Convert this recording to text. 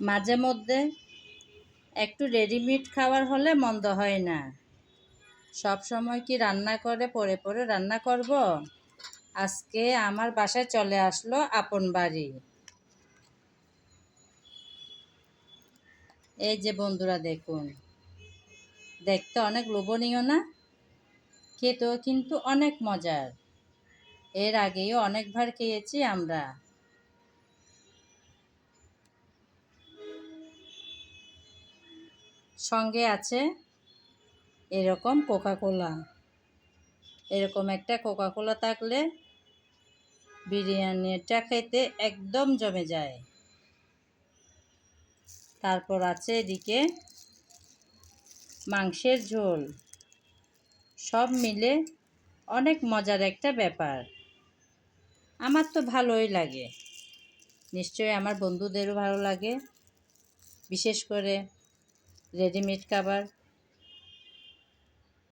মাঝে মধ্যে একটু রেডিমেড খাবার হলে মন্দ হয় না। সব সময় কি রান্না করে পরে পরে রান্না করব? আজকে আমার বাসায় চলে আসলো আপন বাড়ি। এই যে বন্ধুরা দেখুন, দেখতে অনেক লোভনীয় না? খেতেও কিন্তু অনেক মজার। এর আগেও অনেকবার খেয়েছি আমরা। সঙ্গে আছে এরকম কোকা কোলা এরকম একটা কোকা কোলা থাকলে বিরিয়ানিটা খেতে একদম জমে যায়। তারপর আছে এদিকে মাংসের ঝোল। সব মিলে অনেক মজার একটা ব্যাপার। আমার তো ভালোই লাগে। নিশ্চয়ই আমার বন্ধুদেরও ভালো লাগে। বিশেষ করে রেডিমেড খাবার